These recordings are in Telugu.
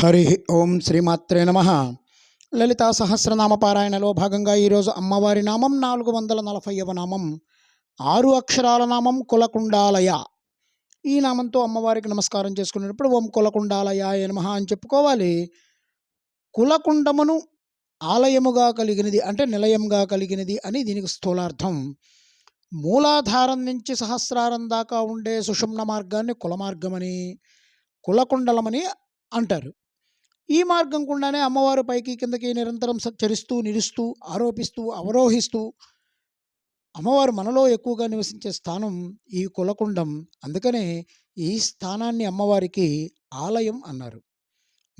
హరి ఓం శ్రీమాత్రే నమ. లలితా సహస్రనామ పారాయణలో భాగంగా ఈరోజు అమ్మవారి నామం నాలుగు వందల నలభైవ నామం ఆరు అక్షరాల నామం కులకుండాలయ. ఈ నామంతో అమ్మవారికి నమస్కారం చేసుకునేటప్పుడు ఓం కులకుండాలయ నమ అని చెప్పుకోవాలి. కులకుండమును ఆలయముగా కలిగినది అంటే నిలయంగా కలిగినది అని దీనికి స్థూలార్థం. మూలాధారం నుంచి సహస్రారం దాకా ఉండే సుషుమ్న మార్గాన్ని కుల మార్గమని కులకుండలమని అంటారు. ఈ మార్గం గుండానే అమ్మవారు పైకి కిందకి నిరంతరం చరిస్తూ నిలుస్తూ ఆరోపిస్తూ అవరోహిస్తూ అమ్మవారు మనలో ఎక్కువగా నివసించే స్థానం ఈ కులకుండం. అందుకనే ఈ స్థానాన్ని అమ్మవారికి ఆలయం అన్నారు.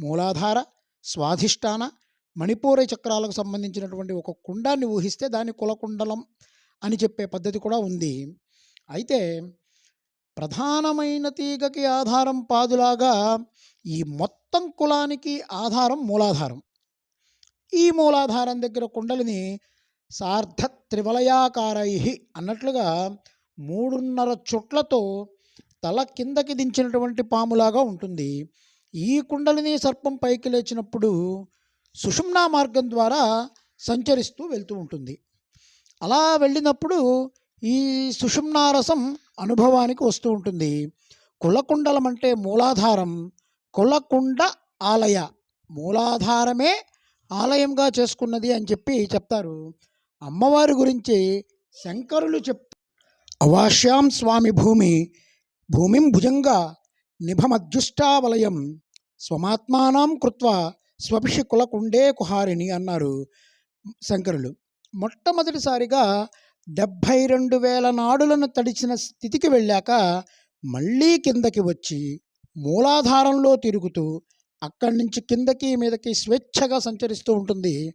మూలాధార స్వాధిష్టాన మణిపూర చక్రాలకు సంబంధించినటువంటి ఒక కుండాన్ని ఊహిస్తే దాన్ని కులకుండలం అని చెప్పే పద్ధతి కూడా ఉంది. అయితే ప్రధానమైన తీగకి ఆధారం పాదులాగా ఈ మొత్తం కులానికి ఆధారం మూలాధారం. ఈ మూలాధారం దగ్గర కుండలిని సార్ధ త్రివలయాకారై అన్నట్లుగా మూడున్నర చుట్లతో తల కిందకి దించినటువంటి పాములాగా ఉంటుంది. ఈ కుండలిని సర్పం పైకి లేచినప్పుడు సుషుమ్నా మార్గం ద్వారా సంచరిస్తూ వెళ్తూ ఉంటుంది. అలా వెళ్ళినప్పుడు ఈ సుషుమ్నారసం అనుభవానికి వస్తూ ఉంటుంది. కులకుండలం అంటే మూలాధారం కులకుండ ఆలయ. మూలాధారమే ఆలయంగా చేసుకున్నది అని చెప్పి చెప్తారు. అమ్మవారి గురించి శంకరులు చెప్ అవాశ్యాం స్వామి భూమి భూమిం భుజంగా నిభమధ్యుష్టావలయం స్వమాత్మానం కృత్వ స్వపిషి కులకుండే కుహారిణి అన్నారు శంకరులు. మొట్టమొదటిసారిగా డెబ్భై రెండు వేల నాడులను తడిచిన స్థితికి వెళ్ళాక మళ్ళీ కిందకి వచ్చి మూలాధారంలో తిరుగుతూ అక్కడి నుంచి కిందకి మీదకి స్వేచ్ఛగా సంచరిస్తూ ఉంటుంది.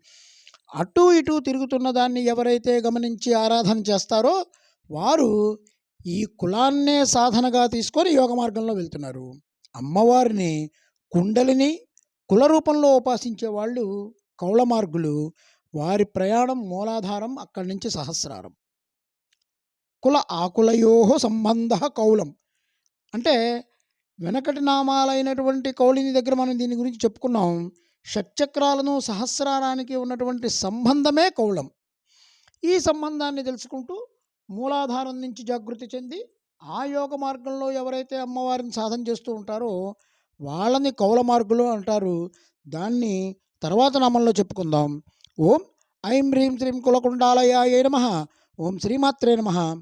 అటు ఇటు తిరుగుతున్న దాన్ని ఎవరైతే గమనించి ఆరాధన చేస్తారో వారు ఈ కులాన్నే సాధనగా తీసుకొని యోగ మార్గంలో వెళ్తున్నారు. అమ్మవారిని కుండలిని కుల రూపంలో ఉపాసించే వాళ్ళు కౌళ మార్గులు వారి ప్రయాణం మూలాధారం అక్కడి నుంచి సహస్రారం. కుల ఆకులయోహో సంబంధ కౌలం. అంటే వెనకటి నామాలైనటువంటి కౌళిని దగ్గర మనం దీని గురించి చెప్పుకున్నాం. షట్చక్రాలను సహస్రారానికి ఉన్నటువంటి సంబంధమే కౌళం ఈ సంబంధాన్ని తెలుసుకుంటూ మూలాధారం నుంచి జాగృతి చెంది ఆ యోగ మార్గంలో ఎవరైతే అమ్మవారిని సాధన చేస్తూ ఉంటారో వాళ్ళని కౌల మార్గులు అంటారు. దాన్ని తర్వాత నామంలో చెప్పుకుందాం. ఓం ఐం హ్రీం శ్రీం కులకుండాలయాయ నమ. ఓం శ్రీమాత్రే నమ.